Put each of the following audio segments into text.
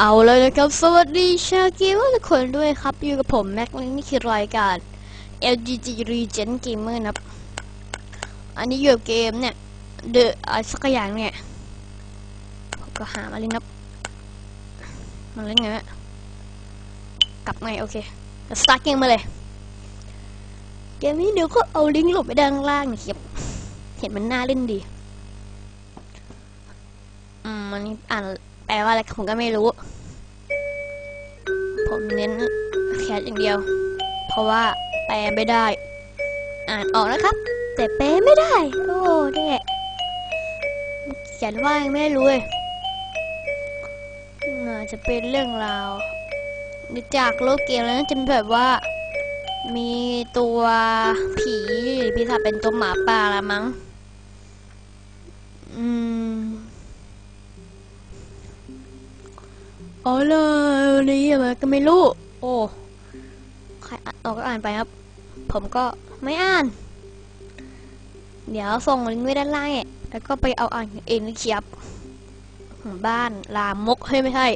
เอาเลยนะครับสวัสดีชาวเกมเมอร์ทุกคนด้วยครับ อยู่กับผมแม็กและนี่คือรายการ LGG Regen Gamer นะครับ อันนี้อยู่กับเกมเนี่ย The อะไรสักอย่างเนี่ย ผมก็หามาเล่นครับมันเล่นไงวะกลับไงโอเคสตาร์ทเกมมาเลย เกมนี้เดี๋ยวก็เอาลิงก์หลงไปด้านล่างนะครับเห็นมันน่าเล่นดี อืมมันนี้อ่าน แปลว่าอะไรผมก็ไม่รู้ ผมเน้นแคสอย่างเดียว เพราะว่าแปลไม่ได้ อ่านออกนะครับ แต่แปลไม่ได้ โอ้แด่เขียนว่ายังไม่รู้เลยน่าจะเป็นเรื่องราวจากโลกเกมแล้วน่าจะเป็นแบบว่า มีตัวผีหรือปีศาจเป็นตัวหมาป่าละมั้ง อ๋อเลยวันนี้อะไรก็ไม่รู้ โอ้ใครอ่านออกก็อ่านไปครับ ผมก็ไม่อ่าน เดี๋ยวส่งลิงก์ไว้ด้านล่างเนี่ยแล้วก็ไปเอาอ่านเองนะครับบ้านลามกเฮ้ยไม่ใช่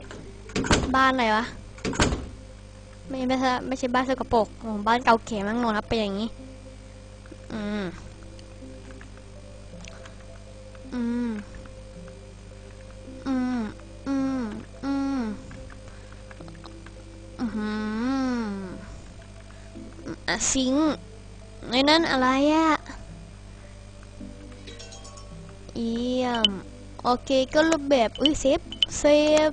บ้านอะไรวะ ไม่ไม่ใช่ไม่ใช่บ้านสกปรกโอ้บ้านเก่าแก่มั่งนอนครับเป็นอย่างนี้ อืม ซิงในนั้นอะไรอะเยี่ยม โอเคก็รูปแบบ อุ้ยเซฟ เซฟ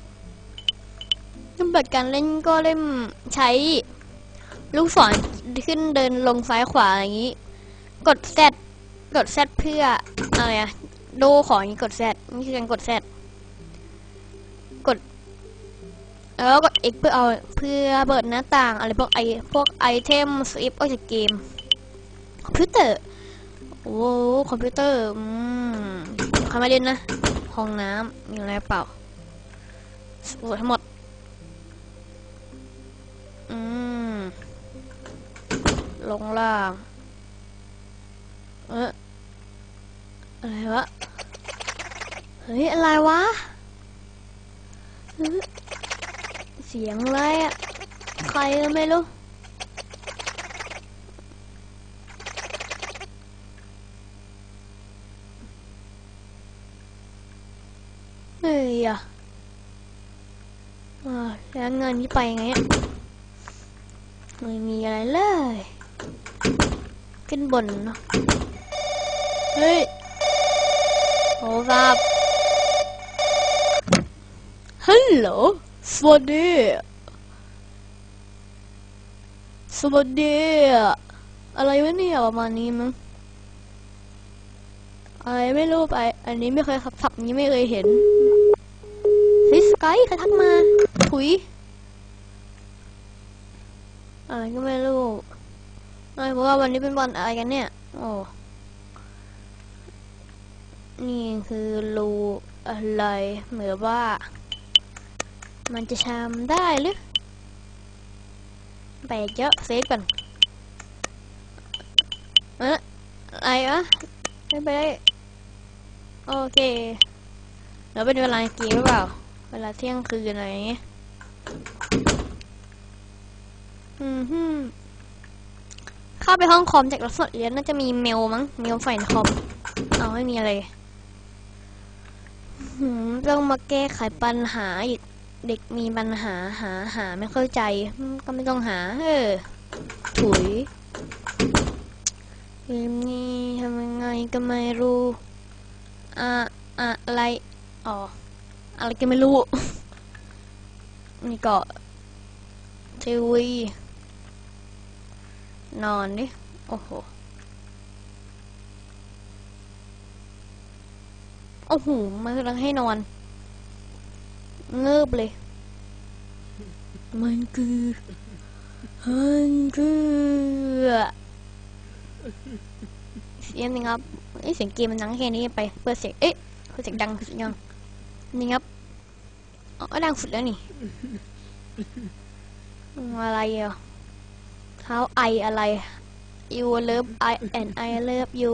รูปแบบการเล่นก็เล่นใช้ ลูกศรขึ้นเดินลงซ้ายขวาอย่างนี้ กด Z กด Z เพื่ออะไรอะโดของอย่างนี้กด Z นี่คือการกด Z กด แล้วก็ X เพื่อเอาเพื่อเปิดหน้าต่างอะไรพวกไอพวกไอเทมสวิปออกจากเกมคอมพิวเตอร์โอ้คอมพิวเตอร์อืมใครมาเล่นนะห้องน้ำมีอะไรเปล่าสำรวจทั้งหมดอืมลงล่างเอะอะไรวะเฮ้ยอะไรวะ เสียงอะไรอะ ใครก็ไม่รู้ เฮ้ยอะอ่าแล้วเงินที่ไปไงอะไม่มีอะไรเลย ขึ้นบนเนาะ เฮ้ยโอ้ครับฮัลโหล สวัสดี สวัสดี อะไรวะเนี่ยประมาณนี้มั้งอะไรไม่รู้ไป อันนี้ไม่เคยขับขับนี้ไม่เคยเห็นเฮ้ยสกายใครทักมาถุย อะไรก็ไม่รู้ไม่เพราะว่าวันนี้เป็นวันอะไรกันเนี่ย โอ้นี่คือรูอะไรเหมือนว่า มันจะชามได้หรือไปเยอะเซฟก่อนเอะอะไรวะไม่ไปได้โอเคแล้วเป็นเวลาเกมหรือเปล่า เวลาเที่ยงคืนอะไรอย่างเงี้ยอืมฮึเข้าไปห้องคอมจากลักษณะเรียนน่าจะมีเมลมั้งเมลฝ่ายคอมเอาไม่มีอะไรต้องมาแก้ไขปัญหาอีก เด็กมีปัญหาหาหาไม่เข้าใจก็ไม่ต้องหา เออถุยเกมนี้ทำยังไงก็ไม่รู้อะอะอะไรอ๋ออะไรก็ไม่รู้นี่ก็ทีวีนอนดิ โอ้โห โอ้โห มันกำลังให้นอน เงือบเลย มันคือมันคือเสียงนึงครับเอ้ยเสียงเกมมันดังแค่นี้ไป เปิดเสียง เอ๊ะเปิดเสียงดังสุดยังนี่ครับอ๋อดังสุดแล้วนี่ อะไรอะ How I อะไร You love I and I love you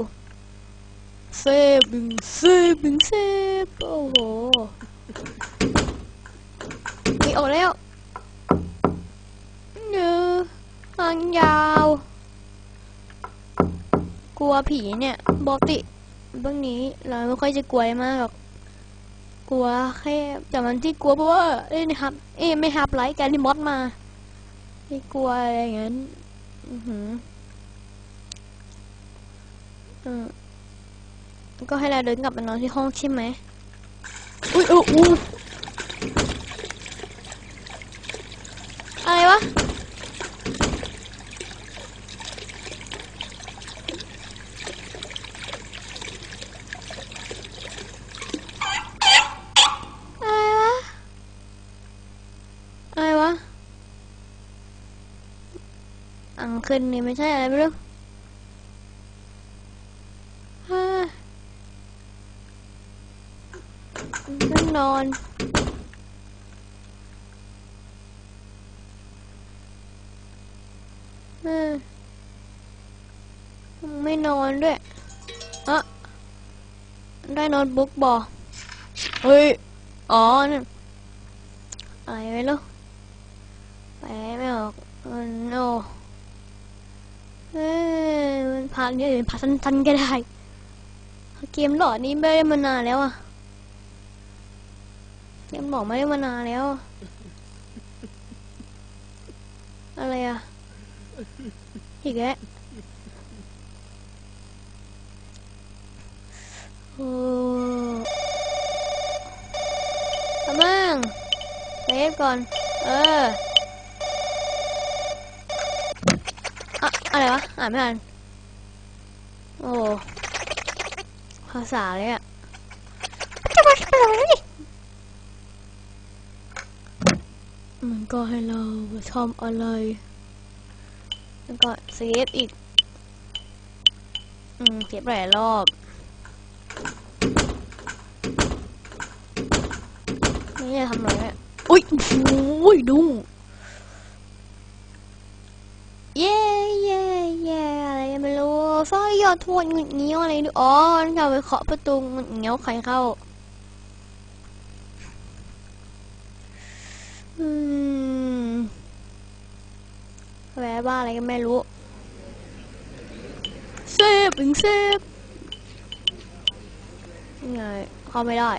saving saving save โอ้โห ออกแล้วเนื้อทางยาว กลัวผีเนี่ยปกติเบื้องนี้เราไม่ค่อยจะกลัวมากหรอกกลัวแค่แต่มันที่กลัวเพราะว่าเอ้ยนะครับ เอ้ยไม่ฮับไลท์แกนี่มอดมาไม่กลัวอะไรอย่างนั้นอือหือเออก็ให้เราเดินกลับมานอนที่ห้องใช่ไหมอุ้ยอุ๊ย อะไรวะ อะไรวะ อะไรวะ อังขึ้นนี่ไม่ใช่อะไรไม่รู้ฮ่าก็นอน เออไม่นอนด้วยอะได้โน้ตบุ๊กบอเฮ้ย อ๋อนั่นอะไรไม่รู้แปไม่ออกมันโอ้เอ้ยมันพักเยอะพักสั้นๆก็ได้ เกมหลอดนี้ไม่ได้มานานแล้วอะเกมหลอดไม่ได้มานานแล้ว อะไรอะ อีกแล้วโอ้ทำบ้างเซฟก่อน เอออะอะไรวะ อ่านไม่อ่านโอ้ ภาษาเลยอะมันก็ให้เราทำอะไร แล้วก็เซฟอีก อืมเซฟหลายรอบนี่จะทำอะไรเนี่ยอุ้ยโอ้ยดุ้งเย้เย้เย้อะไรไม่รู้สร้อยยอดทวดหงุดเงี้ยวอะไรดูอ๋อเราไปเคาะประตูเงี้ยวใครเข้า อืม แวะบ้าอะไรก็ไม่รู้เซฟถึงเซฟยังไงเข้าไม่ได้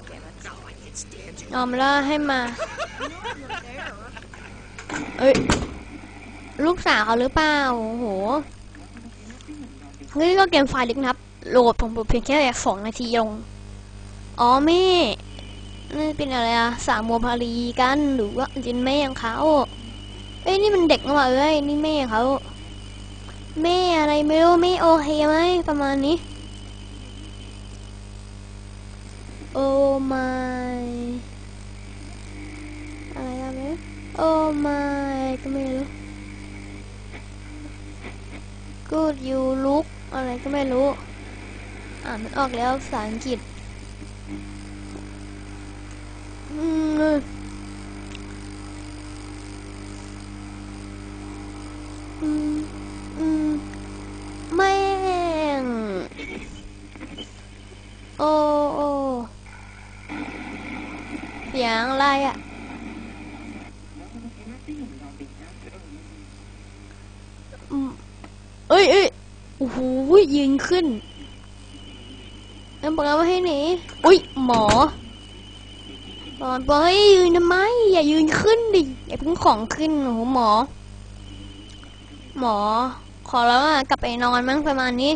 เอามาแล้วให้มา เอ้ย ลูกสาวเขาหรือเปล่า โอ้โห นี่ก็เกมไฟล์เล็กนะครับ โหลดผมเพียงแค่สองนาทีลง อ๋อแม่นี่เป็นอะไรอะสามโมวพารีกัน หรือว่าจินแม่ของเขาเอ้ยนี่มันเด็กนะวะเอ้ยนี่แม่เขาแม่อะไรไม่รู้แม่โอเคไหมประมาณนี้ โอ้ my อะไรกันไหมโอ้ my ก็ไม่รู้ good you look อะไรก็ไม่รู้ อ่านมันออกแล้วภาษาอังกฤษ อืม งอะไรอะอืมเอ้ยเอ้ยโอ้โหยืนขึ้นแล้วบอกว่าให้หนีอุ้ยหมอบอกบอกให้ยืนทำไม อย่ายืนขึ้นดิ อย่าเพิ่งของขึ้นโอ้โหหมอ หมอ ขอแล้วอะกลับไปนอนมั้งประมาณนี้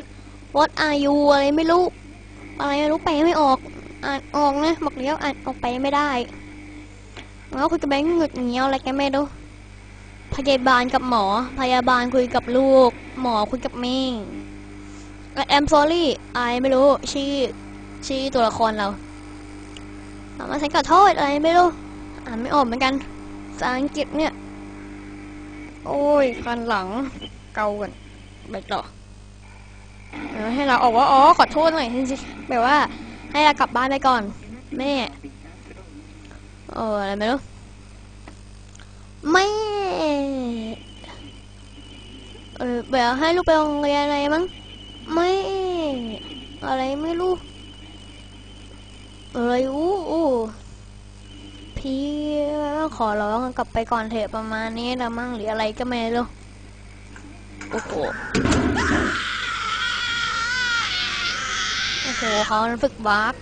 What are you อะไรไม่รู้ อะไรไม่รู้ไปไม่ออก อ่านออกนะ บอกเลี้ยวอ่านออกไปไม่ได้ แล้วคุยกับแบงค์หงุดเงี้ยวอะไรกันไม่รู้พยาบาลกับหมอ พยาบาลคุยกับลูก หมอคุยกับแม่แอม sorry อายไม่รู้ชื่อชื่อตัวละครเราถามว่าฉันขอโทษอะไรไม่รู้ อ่านไม่ออกเหมือนกันภาษาอังกฤษเนี่ย โอ้ยคันหลังเกากันไปต่อเออให้เราออกว่าอ๋อขอโทษหน่อยสิแบบว่า ให้เรากลับบ้านไปก่อน แม่ เอออะไรไม่รู้ไม่เออแบบให้ลูกไปโรงเรียนอะไรมั้งไม่อะไรไม่รู้อะไรอู้อู้เพพี่ขอร้องกลับไปก่อนเถอะประมาณนี้ละมั่งหรืออะไรก็ไม่รู้โอ้โหโอ้โหเขาฝึกบาร์ก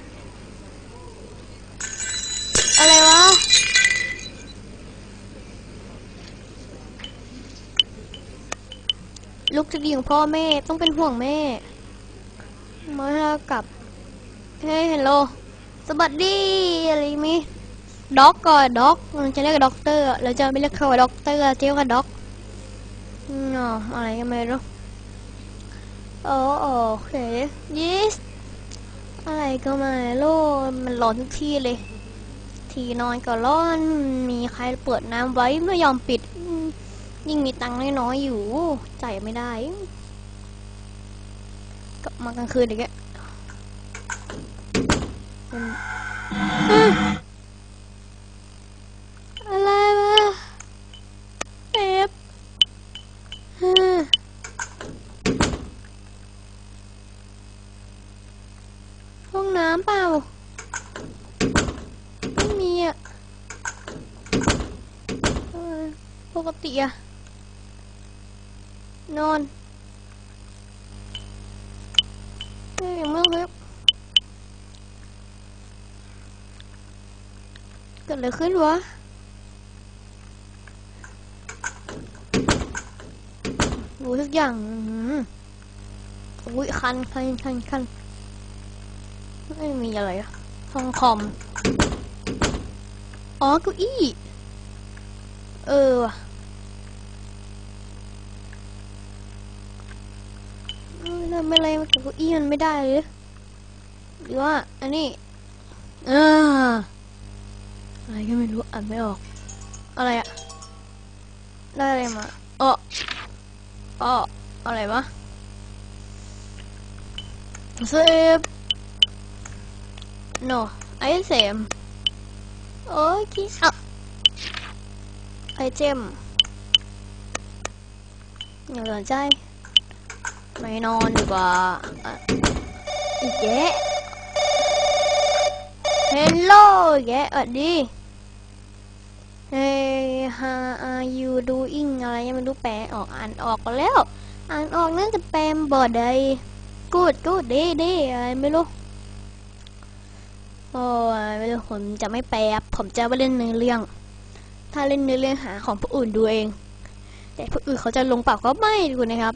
อะไรวะ ลูกจะดีของพ่อแม่ต้องเป็นห่วงแม่มาห้ากับเฮ้ยฮัลโหลสวัสดีอะไรมีด็อกก่อนด็อกมันจะเรียกด็อกเตอร์เราจะไม่เรียกเขาว่าด็อกเตอร์เรียกว่าด็อกอ๋ออะไรกันไม่รู้โอโอเคยิสอะไรก็ไม่รู้มันร้อนทุกที่เลย ทีนอนก็ร้อน มีใครเปิดน้ำไว้ไม่ยอมปิด ยิ่งมีตังค์น้อยๆอยู่จ่ายไม่ได้ กลับมากลางคืนอีกแล้วอะอะไรวะเอฟห้องน้ำเปล่า ไม่มีอะปกติอะ นอนเฮ้ยยังไม่ครับเกิดอะไรขึ้นวะรู้ทุกอย่างอุ้ยคันคันคันคันไม่มีอะไรอะห้องคอม อ๋อเก้าอี้ เออว่ะเออ ทำไมอะไรมากับเก้าอี้มันไม่ได้เลยหรือว่า อันนี้อออะไรก็ไม่รู้อ่านไม่ออก อะไรอะได้อะไรมาอ๋ออ๋ออะไรวะเซฟ no ไอเซมโอ้ยคิอะไอเจมอย่าสนใจ ไม่นอนดีกว่าอะอีกแยะเฮลโลอีกสวัสดี เฮ้ย how are you doing อะไรยังไม่รู้แปลออกอ่านออกแล้ว อ่านออกน่าจะแปลบ่ได้ good good ดีดีอะไรไม่รู้โอ้ยไม่รู้ผมจะไม่แปลผมจะไปเล่นเนื้อเรื่อง ถ้าเล่นเนื้อเรื่องหาของผู้อื่นดูเอง แต่ผู้อื่นเขาจะลงเปล่าก็ไม่ดูนะครับ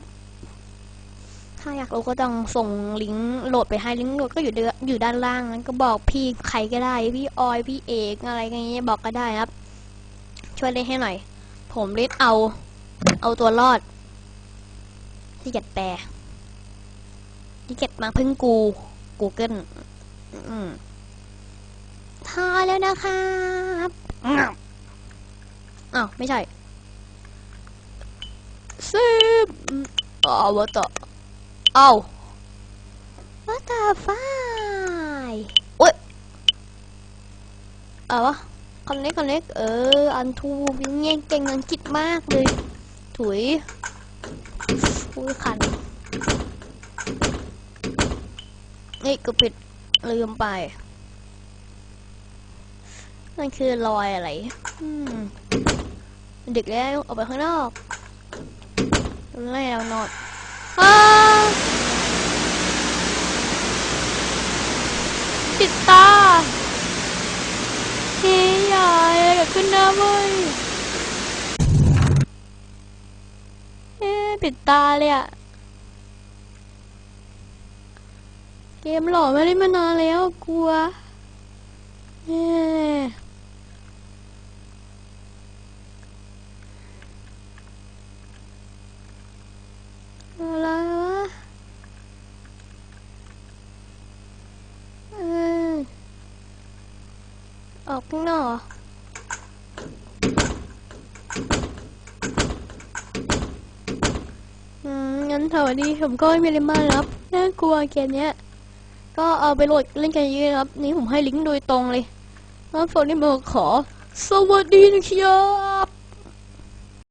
ถ้าอยากรู้ก็ต้องส่งลิงก์โหลดไปให้ลิงก์โหลดก็อยู่เดอยู่ด้านล่างนั้นก็บอกพี่ใครก็ได้ พี่ออยพี่เอกอะไรกันเงี้ยบอกก็ได้ครับ ช่วยเล่นให้หน่อย ผมเล่นเอา เอาตัวรอดที่เกียจแปลที่เกียจมาพึ่งกู Google อืมทาแล้วนะครับอ้าวไม่ใช่ซิบอ๋อวัต ถุอ้าววัตถุไฟโอ้ยเอาวะคอนเน็กคอนเน็กเออ อันทูยังเงี้ยเก่งอังกฤษมากเลย ถุยอุ้ยคันนี่ก็ปิดลืมไป นั่นคือรอยอะไรอืมดึกแล้วออกไปข้างนอกแล้วนอนอ้า ติดตาเฮ้ยยายเกิดขึ้นนะเว้ยเอ๊ปิดตาเลยอะเกมหล่อไม่ได้มานานแล้วกลัวเอ๊ะอะไรวะเออ ออกข้างนอกอืมงั้นสวัสดีผมก็ไม่มีอะไรมากครับน่ากลัวเกมเนี้ย ก็เอาไปโหลดเล่นกันเยอะนะครับ นี่ผมให้ลิงก์โดยตรงเลยแล้วโฟนนี่มาขอ สวัสดีนะครับ